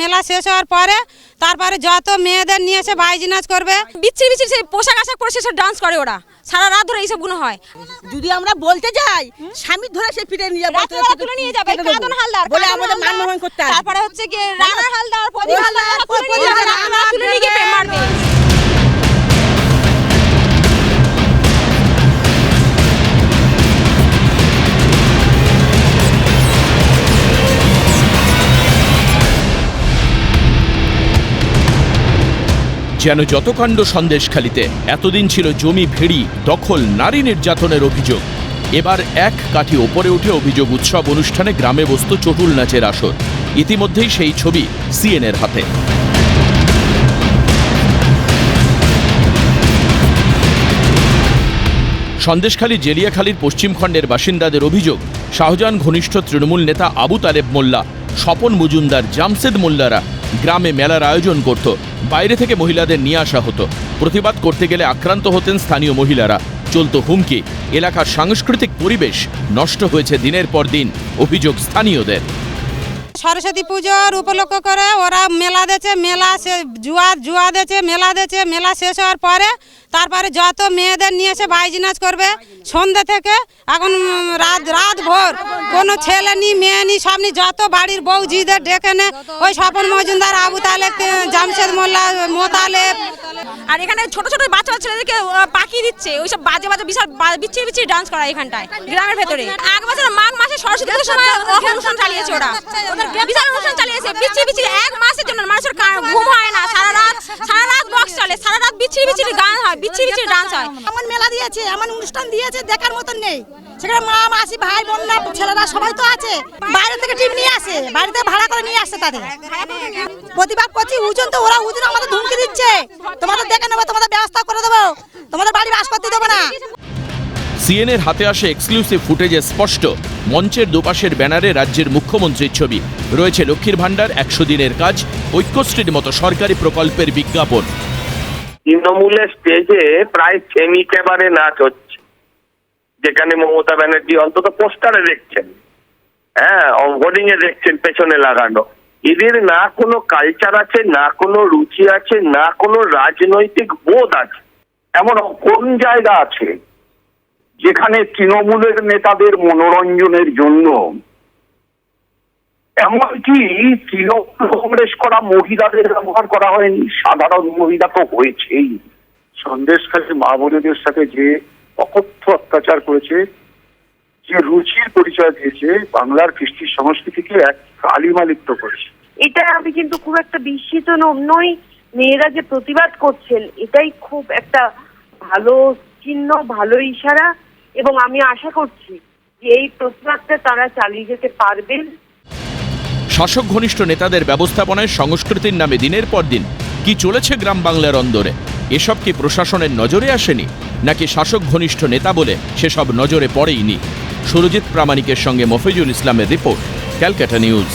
মেলা শেষ হওয়ার পরে তারপরে যত মেয়েদের নিয়ে এসে বাইজি নাচ করবে বিচ্ছিরি বিচ্ছিরি সেই পোশাক আশাক পরে সেসব ডান্স করে ওরা। সারা রাত ধরে এইসব এইসবগুলো হয়। যদি আমরা বলতে যাই স্বামী ধরে সে ফিরে নিয়ে যাবে তুলে নিয়ে যাবে কাদন হালদার? বলে আমাদের মান করতে তারপরে হচ্ছে কি রানা হালদার প্রদীপ হালদার, তুলে নিয়ে গিয়ে মারবে। যেন যতকাণ্ড সন্দেশখালিতে, এতদিন ছিল জমি ভেড়ি, দখল, নারী নির্যাতনের অভিযোগ। এবার এক কাঠি ওপরে উঠে অভিযোগ উৎসব অনুষ্ঠানে গ্রামে বসত চটুল নাচের আসর। ইতিমধ্যেই সেই ছবি সিএনের হাতে। সন্দেশখালী জেলিয়াখালীর পশ্চিমখণ্ডের বাসিন্দাদের অভিযোগ, শাহজাহান ঘনিষ্ঠ তৃণমূল নেতা আবু তালেব মোল্লা, স্বপন মজুমদার, জামশেদ মোল্লারা গ্রামে মেলার আয়োজন করত। বাইরে থেকে মহিলাদের নিয়ে আসা হতো। প্রতিবাদ করতে গেলে আক্রান্ত হতেন স্থানীয় মহিলারা। চলতো হুমকি। এলাকার সাংস্কৃতিক পরিবেশ নষ্ট হয়েছে দিনের পর দিন, অভিযোগ স্থানীয়দের। সরস্বতী পুজোর উপলক্ষ করে ওরা মেলা দিয়েছে, মেলা জুয়া জুয়া দেছে মেলা দিয়েছে, মেলা শেষ হওয়ার পরে তারপরে যত মেয়েদের নিয়ে এসে বাইজি নাচ করবে, সন্ধ্যে থেকে এখন রাত রাত ভোর। কোনো ছেলে নি মেয়ে নি সব নি যত বাড়ির বউ জিদের ডেকে নে ওই স্বপন মজুমদার আবু তালেব জামশেদ মোল্লা মোতালেব আর এখানে ছোট ছোট বাচ্চা ছেলেদেরকে পাকিয়ে দিচ্ছে ওইসব বাজে বাজে বিশাল বিচ্ছিরি বিচ্ছিরি ডান্স করা এখানটায় গ্রামের ভেতরে। এক বছর মাঘ মাসে সরস্বতী পুজোর সময় অনুষ্ঠান চালিয়েছে ওরা। বিশাল অনুষ্ঠান চালিয়েছে বিচ্ছিরি বিচ্ছিরি এক মাসের জন্য মানুষের ঘুম হয় না সারা রাত সারা রাত বক্স চলে সারা রাত বিচ্ছিরি বিচ্ছিরি গান হয় বিচ্ছিরি বিচ্ছিরি ডান্স হয়। এমন মেলা দিয়েছে এমন অনুষ্ঠান দিয়েছে দেখার মতন নেই। সেখানে মা মাসি ভাই বোনরা ছেলেরা সবাই তো আছে। বাইরে থেকে টিম নিয়ে আসে বাড়িতে ভাড়া করে নিয়ে আসছে তাদের। প্রতিবাদ করছি উজন তো ওরা উজন আমাদের ধুমকি দিচ্ছে। তোমাদের দেখে নেব তোমাদের ব্যবস্থা করে দেবো। তোমাদের বাড়ি বাস করতে দেবো না। সিএনের হাতে আসে এক্সক্লুসিভ ফুটেজে স্পষ্ট মঞ্চের দুপাশের ব্যানারে রাজ্যের মুখ্যমন্ত্রীর ছবি। রয়েছে লক্ষ্মীর ভাণ্ডার একশো দিনের কাজ ঐক্যশ্রীর মতো সরকারি প্রকল্পের বিজ্ঞাপন। তৃণমূলের স্টেজে প্রায় সেমি ক্যাবারে নাচ হচ্ছে। যেখানে মমতা ব্যানার্জি অন্তত পোস্টারে দেখছেন। হ্যাঁ হোর্ডিং এ দেখছেন পেছনে লাগানো। এদের না কোনো কালচার আছে, না কোনো রুচি আছে, না কোনো রাজনৈতিক বোধ আছে। এমন কোন জায়গা আছে যেখানে তৃণমূলের নেতাদের মনোরঞ্জনের জন্য এমনকি তৃণমূল কংগ্রেস করা মহিলাদের ব্যবহার করা হয়নি। সাধারণ মহিলা তো হয়েছেই। সন্দেশখালী মা বোনেদের সাথে যে অকথ্য অত্যাচার করেছে, যে রুচির পরিচয় দিয়েছে, বাংলার কৃষ্টি সংস্কৃতিকে এক কালিমালিপ্ত করেছে। এটা আমি কিন্তু খুব একটা বিস্মিত নই। মেয়েরা যে প্রতিবাদ করছেন, এটাই খুব একটা ভালো চিহ্ন, ভালো ইশারা। এবং আমি আশা করছি যে এই প্রতিবাদটা তারা চালিয়ে যেতে পারবেন। শাসক ঘনিষ্ঠ নেতাদের ব্যবস্থাপনায় সংস্কৃতির নামে দিনের পর দিন কি চলেছে গ্রাম বাংলার অন্দরে? এসব কি প্রশাসনের নজরে আসেনি? নাকি শাসক ঘনিষ্ঠ নেতা বলে সেসব নজরে পড়েইনি? সুরজিৎ প্রামাণিকের সঙ্গে মফিজুল ইসলামের রিপোর্ট, ক্যালকাটা নিউজ।